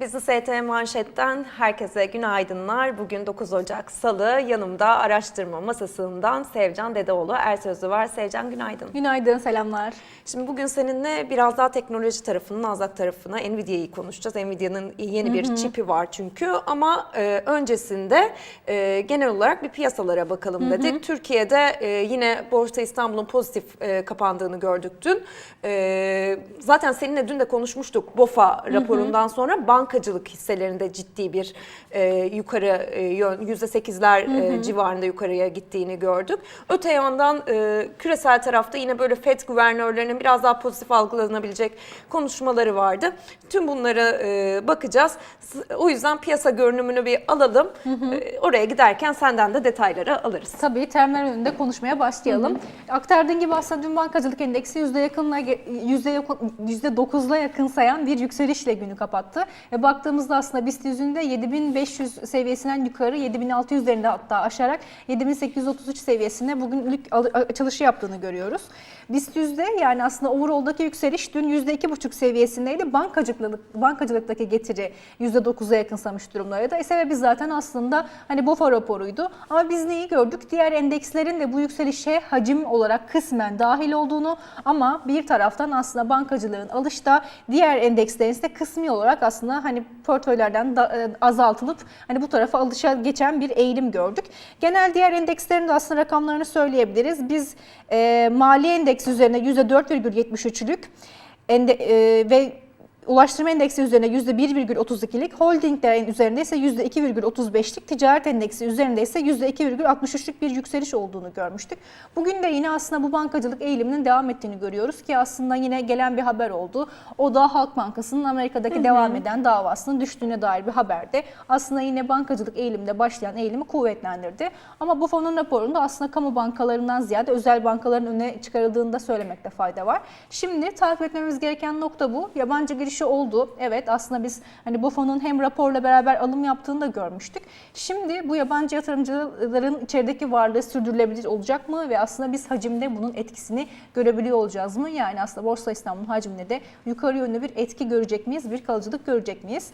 Bizi ST Manşet'ten herkese günaydınlar. Bugün 9 Ocak Salı. Yanımda araştırma masasından Sevcan Dedeoğlu Ersözlü var. Sevcan günaydın. Günaydın, selamlar. Şimdi bugün seninle biraz daha teknoloji tarafını, Nasdaq tarafına, Nvidia'yı konuşacağız. Nvidia'nın yeni bir çipi var çünkü ama e, öncesinde e, genel olarak bir piyasalara bakalım dedik. Türkiye'de e, yine Borsa İstanbul'un pozitif e, kapandığını gördük dün. E, zaten seninle dün de konuşmuştuk BOFA raporundan sonra bankacılık hisselerinde ciddi bir e, yukarı e, yön, %8'ler e, civarında yukarıya gittiğini gördük. Öte yandan e, küresel tarafta yine böyle FED guvernörlerinin biraz daha pozitif algılanabilecek konuşmaları vardı. Tüm bunları e, bakacağız. O yüzden piyasa görünümünü bir alalım. E, oraya giderken senden de detayları alırız. Tabii terminal önünde konuşmaya başlayalım. Aktardığın gibi aslında dün bankacılık endeksi yüzde yakınla yüzde yakın- yüzde dokuzla yakın sayan bir yükselişle günü kapattı. Baktığımızda aslında BIST yüzünde 7500 seviyesinden yukarı 7600 üzerinde hatta aşarak 7833 seviyesine bugünlük açılışı yaptığını görüyoruz. BIST yüzde yani aslında overall'daki yükseliş dün yüzde iki buçuk seviyesindeydi. Bankacılık, bankacılıktaki getiri yüzde dokuza yakınsamış durumdaydı. E sebebi zaten aslında hani BOFA raporuydu. Ama biz neyi gördük? Diğer endekslerin de bu yükselişe hacim olarak kısmen dahil olduğunu ama bir taraftan aslında bankacılığın alışta diğer endekslerin ise kısmi olarak aslında hani portföylerden da, e, azaltılıp hani bu tarafa alışa geçen bir eğilim gördük. Genel diğer endekslerin de aslında rakamlarını söyleyebiliriz. Biz e, mali endeksi üzerine %4,73'lük ende, e, ve Ulaştırma endeksi üzerine %1,32'lik, holdinglerin üzerinde ise %2,35'lik, ticaret endeksi üzerinde ise %2,63'lük bir yükseliş olduğunu görmüştük. Bugün de yine aslında bu bankacılık eğiliminin devam ettiğini görüyoruz ki aslında yine gelen bir haber oldu. O da Halk Bankası'nın Amerika'daki devam eden davasının düştüğüne dair bir haberde. Aslında yine bankacılık eğilimde başlayan eğilimi kuvvetlendirdi. Ama bu fonun raporunda aslında kamu bankalarından ziyade özel bankaların öne çıkarıldığını da söylemekte fayda var. Şimdi takip etmemiz gereken nokta bu. Yabancı girişi oldu. Evet aslında biz hani bu fonun hem raporla beraber alım yaptığını da görmüştük. Şimdi bu yabancı yatırımcıların içerideki varlığı sürdürülebilir olacak mı ve aslında biz hacimde bunun etkisini görebiliyor olacağız mı? Yani aslında Borsa İstanbul'un hacminde de yukarı yönlü bir etki görecek miyiz? Bir kalıcılık görecek miyiz?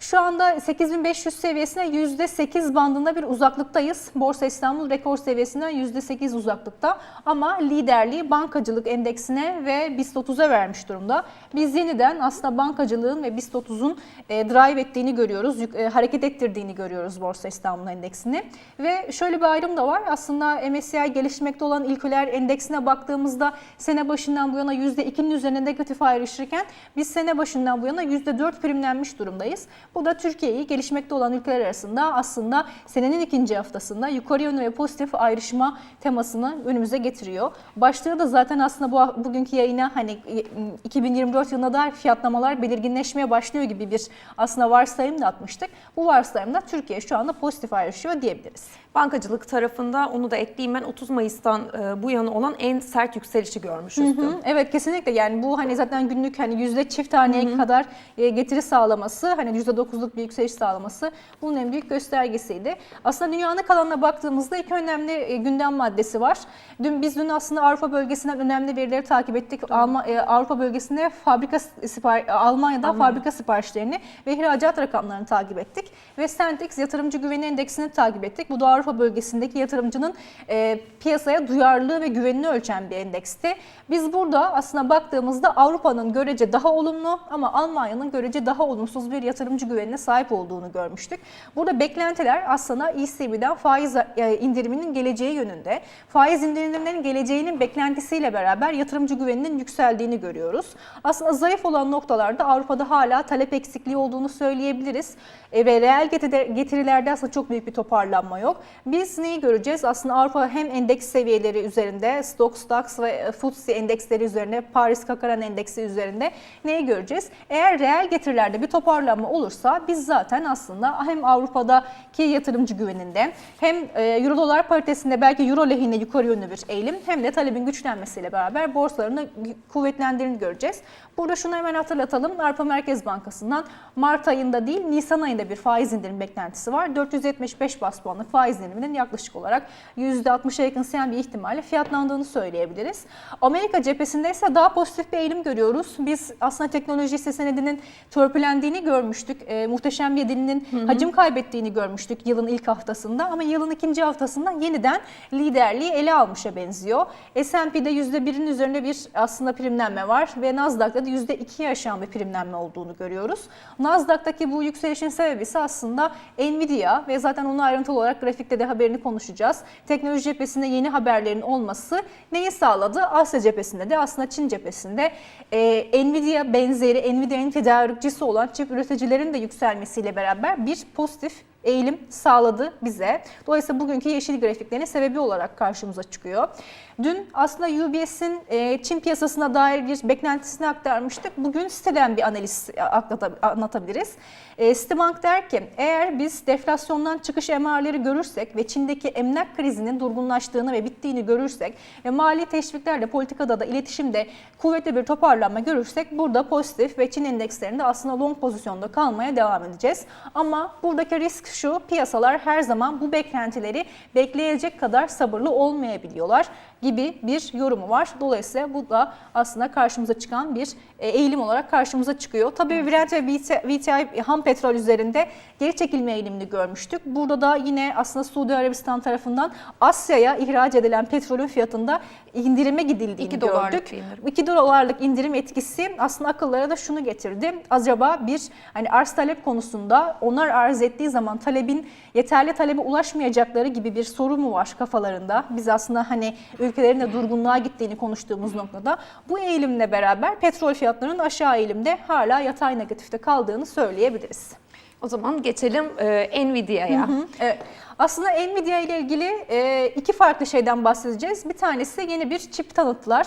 Şu anda 8500 seviyesine %8 bandında bir uzaklıktayız. Borsa İstanbul rekor seviyesinden %8 uzaklıkta ama liderliği bankacılık endeksine ve BIST 30'a vermiş durumda. Biz yeniden aslında bankacılığın ve BIST 30'un e, drive ettiğini görüyoruz, e, hareket ettirdiğini görüyoruz Borsa İstanbul endeksini. Ve şöyle bir ayrım da var. Aslında MSCI gelişmekte olan ilküler endeksine baktığımızda sene başından bu yana %2'nin üzerine negatif ayrışırken biz sene başından bu yana %4 primlenmiş durumdayız. Bu da Türkiye'yi gelişmekte olan ülkeler arasında aslında senenin ikinci haftasında yukarı yönlü ve pozitif ayrışma temasını önümüze getiriyor. Başlığı da zaten aslında bu bugünkü yayına hani e, 2024 yılına dair fiyatlamalar belirginleşmeye başlıyor gibi bir aslında varsayım da atmıştık. Bu varsayımda Türkiye şu anda pozitif ayrışıyor diyebiliriz. Bankacılık tarafında onu da ekleyeyim ben 30 Mayıs'tan e, bu yana olan en sert yükselişi görmüşüz. Hı, Evet kesinlikle yani bu hani zaten günlük hani yüzde çift taneye kadar e, getiri sağlaması hani yüzde dokuzluk bir yükseliş sağlaması bunun en büyük göstergesiydi. Aslında dünyanın kalanına baktığımızda iki önemli e, gündem maddesi var. Dün biz dün aslında Avrupa bölgesinden önemli verileri takip ettik. Alma, e, Avrupa bölgesinde fabrika sipar Almanya'da fabrika siparişlerini ve ihracat rakamlarını takip ettik ve Sentix yatırımcı güveni endeksini takip ettik. Bu da Avrupa bölgesindeki yatırımcının e, piyasaya duyarlılığı ve güvenini ölçen bir endeksti. Biz burada aslında baktığımızda Avrupa'nın görece daha olumlu ama Almanya'nın görece daha olumsuz bir yatırımcı güvenine sahip olduğunu görmüştük. Burada beklentiler aslında ECB'den faiz e, indiriminin geleceği yönünde. Faiz indirimlerinin geleceğinin beklentisiyle beraber yatırımcı güveninin yükseldiğini görüyoruz. Aslında zayıf olan noktalarda Avrupa'da hala talep eksikliği olduğunu söyleyebiliriz. E, ve reel getiri- getirilerde aslında çok büyük bir toparlanma yok. Biz neyi göreceğiz? Aslında Avrupa hem endeks seviyeleri üzerinde, Stock Stocks ve FTSE endeksleri üzerinde, Paris Kakaran endeksi üzerinde neyi göreceğiz? Eğer reel getirilerde bir toparlanma olursa biz zaten aslında hem Avrupa'daki yatırımcı güveninde hem e, Euro dolar paritesinde belki Euro lehine yukarı yönlü bir eğilim hem de talebin güçlenmesiyle beraber borsalarını kuvvetlendiğini göreceğiz. Burada şunu hemen hatırlatalım. Avrupa Merkez Bankası'ndan Mart ayında değil Nisan ayında bir faiz indirim beklentisi var. 475 bas puanlık faiz diliminin yaklaşık olarak %60'a yakınsayan bir ihtimalle fiyatlandığını söyleyebiliriz. Amerika cephesinde ise daha pozitif bir eğilim görüyoruz. Biz aslında teknoloji hisse senedinin törpülendiğini görmüştük. E, muhteşem yedilinin hacim kaybettiğini görmüştük yılın ilk haftasında ama yılın ikinci haftasında yeniden liderliği ele almışa benziyor. S&P'de %1'in üzerinde bir aslında primlenme var ve Nasdaq'ta da %2'ye aşan bir primlenme olduğunu görüyoruz. Nasdaq'taki bu yükselişin sebebi ise aslında Nvidia ve zaten onu ayrıntılı olarak grafikte de haberini konuşacağız. Teknoloji cephesinde yeni haberlerin olması neyi sağladı? Asya cephesinde de aslında Çin cephesinde e, Nvidia benzeri, Nvidia'nın tedarikçisi olan çip üreticilerin de yükselmesiyle beraber bir pozitif eğilim sağladı bize. Dolayısıyla bugünkü yeşil grafiklerin sebebi olarak karşımıza çıkıyor. Dün aslında UBS'in e, Çin piyasasına dair bir beklentisini aktarmıştık. Bugün siteden bir analiz aklata- anlatabiliriz. E, Citibank der ki eğer biz deflasyondan çıkış emareleri görürsek ve Çin'deki emlak krizinin durgunlaştığını ve bittiğini görürsek ve mali teşviklerle politikada da iletişimde kuvvetli bir toparlanma görürsek burada pozitif ve Çin endekslerinde aslında long pozisyonda kalmaya devam edeceğiz. Ama buradaki risk şu piyasalar her zaman bu beklentileri bekleyecek kadar sabırlı olmayabiliyorlar gibi bir yorumu var. Dolayısıyla bu da aslında karşımıza çıkan bir e, eğilim olarak karşımıza çıkıyor. Tabii Brent ve VTI ham petrol üzerinde geri çekilme eğilimini görmüştük. Burada da yine aslında Suudi Arabistan tarafından Asya'ya ihraç edilen petrolün fiyatında indirime gidildiğini İki dolarlık gördük. bir indirim. 2 dolarlık indirim etkisi aslında akıllara da şunu getirdi. Acaba bir hani arz talep konusunda onlar arz ettiği zaman talebin yeterli talebe ulaşmayacakları gibi bir soru mu var kafalarında? Biz aslında hani ülkelerin de durgunluğa gittiğini konuştuğumuz noktada bu eğilimle beraber petrol fiyatlarının aşağı eğilimde hala yatay negatifte kaldığını söyleyebiliriz. O zaman geçelim e, Nvidia'ya. Evet. Aslında Nvidia ile ilgili e, iki farklı şeyden bahsedeceğiz. Bir tanesi yeni bir çip tanıttılar.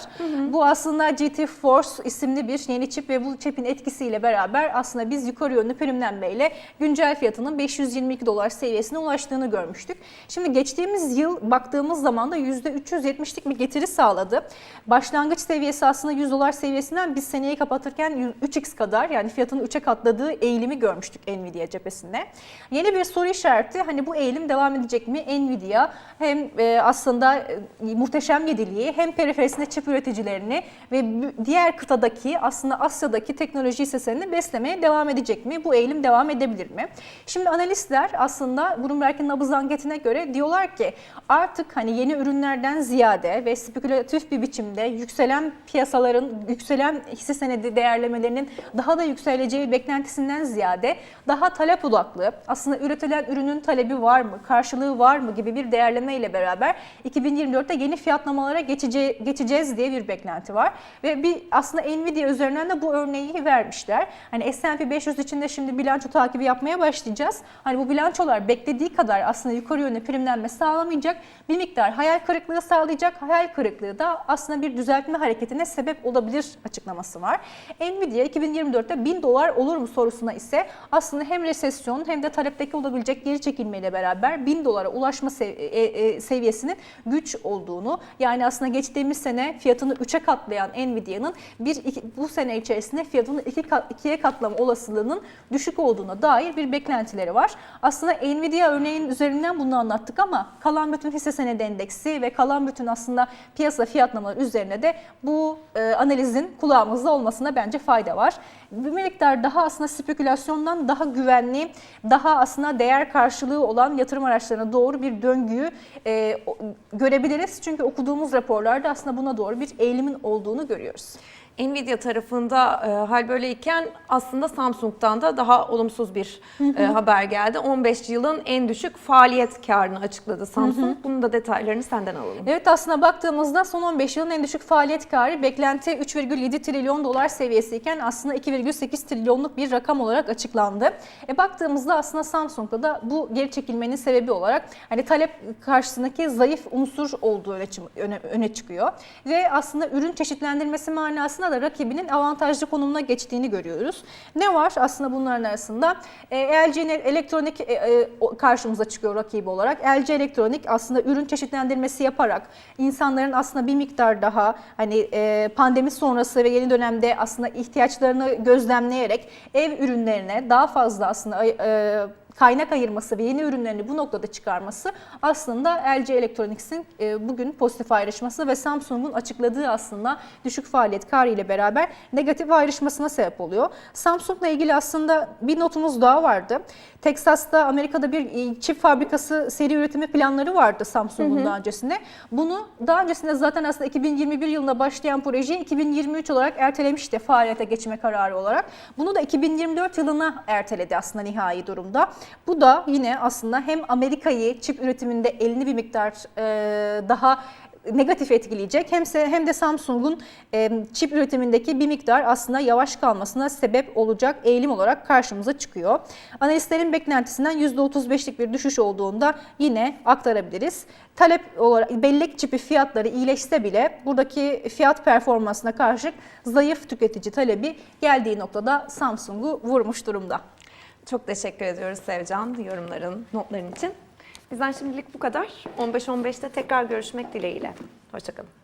Bu aslında GT Force isimli bir yeni çip ve bu çipin etkisiyle beraber aslında biz yukarı yönlü primlenmeyle güncel fiyatının 522 dolar seviyesine ulaştığını görmüştük. Şimdi geçtiğimiz yıl baktığımız zaman da %370'lik bir getiri sağladı. Başlangıç seviyesi aslında 100 dolar seviyesinden biz seneyi kapatırken 3x kadar yani fiyatın 3'e katladığı eğilimi görmüştük Nvidia cephesinde. Yeni bir soru işareti hani bu eğilim devam edecek mi? Nvidia hem e, aslında e, muhteşem yediliği hem periferisinde çip üreticilerini ve diğer kıtadaki aslında Asya'daki teknoloji hisselerini beslemeye devam edecek mi? Bu eğilim devam edebilir mi? Şimdi analistler aslında Bloomberg'in nabız anketine göre diyorlar ki artık hani yeni ürünlerden ziyade ve spekülatif bir biçimde yükselen piyasaların, yükselen hisse senedi değerlemelerinin daha da yükseleceği beklentisinden ziyade daha talep odaklı, aslında üretilen ürünün talebi var mı, karşılığı var mı gibi bir değerleme ile beraber 2024'te yeni fiyatlamalara geçece, geçeceğiz diye bir beklenti var. Ve bir aslında Nvidia üzerinden de bu örneği vermişler. Hani S&P 500 içinde şimdi bilanço takibi yapmaya başlayacağız. Hani bu bilançolar beklediği kadar aslında yukarı yönlü primlenme sağlamayacak. Bir miktar hayal kırıklığı sağlayacak. Hayal kırıklığı da aslında bir düzeltme hareketine sebep olabilir açıklaması var. Nvidia 2024'te 1000 dolar olur mu sorusuna ise aslında hem resesyon hem de talepteki olabilecek geri çekilmeyle beraber 1000 dolara ulaşma sev- e, e, seviyesinin güç olduğunu yani aslında geçtiğimiz sene fiyatını 3'e katlayan Nvidia'nın bir iki, bu sene içerisinde fiyatını 2 ikiye katlama olasılığının düşük olduğuna dair bir beklentileri var. Aslında Nvidia örneğin üzerinden bunu anlattık ama kalan bütün hisse senedi endeksi ve kalan bütün aslında piyasa fiyatlamaları üzerine de bu e, analizin kulağımızda olmasına bence fayda var. Bir miktar daha aslında spekülasyondan daha güvenli, daha aslında değer karşılığı olan yatırım araçlarına doğru bir döngüyü e, görebiliriz. Çünkü okuduğumuz raporlarda aslında buna doğru bir eğilimin olduğunu görüyoruz. Nvidia tarafında e, hal böyleyken aslında Samsung'dan da daha olumsuz bir e, haber geldi. 15 yılın en düşük faaliyet karını açıkladı Samsung. Bunun da detaylarını senden alalım. Evet aslında baktığımızda son 15 yılın en düşük faaliyet karı beklenti 3,7 trilyon dolar seviyesiyken aslında 2,8 trilyonluk bir rakam olarak açıklandı. E baktığımızda aslında Samsung'da da bu geri çekilmenin sebebi olarak hani talep karşısındaki zayıf unsur olduğu öne, öne çıkıyor. Ve aslında ürün çeşitlendirmesi manasında da rakibinin avantajlı konumuna geçtiğini görüyoruz. Ne var aslında bunların arasında? E, LG'nin elektronik e, e, karşımıza çıkıyor rakibi olarak. LG Elektronik aslında ürün çeşitlendirmesi yaparak insanların aslında bir miktar daha hani e, pandemi sonrası ve yeni dönemde aslında ihtiyaçlarını gözlemleyerek ev ürünlerine daha fazla aslında e, kaynak ayırması ve yeni ürünlerini bu noktada çıkarması aslında LG Electronics'in e, bugün pozitif ayrışması ve Samsung'un açıkladığı aslında düşük faaliyet karı ile beraber negatif ayrışmasına sebep oluyor. Samsung'la ilgili aslında bir notumuz daha vardı. Texas'ta Amerika'da bir e, çip fabrikası seri üretimi planları vardı Samsung'un daha öncesinde. Bunu daha öncesinde zaten aslında 2021 yılında başlayan projeyi 2023 olarak ertelemişti faaliyete geçme kararı olarak. Bunu da 2024 yılına erteledi aslında nihai durumda. Bu da yine aslında hem Amerika'yı çip üretiminde elini bir miktar e, daha negatif etkileyecek hem de, hem de Samsung'un e, çip üretimindeki bir miktar aslında yavaş kalmasına sebep olacak eğilim olarak karşımıza çıkıyor. Analistlerin beklentisinden %35'lik bir düşüş olduğunda yine aktarabiliriz. Talep olarak bellek çipi fiyatları iyileşse bile buradaki fiyat performansına karşı zayıf tüketici talebi geldiği noktada Samsung'u vurmuş durumda. Çok teşekkür ediyoruz Sevcan yorumların, notların için. Bizden şimdilik bu kadar. 15-15'te tekrar görüşmek dileğiyle. Hoşçakalın.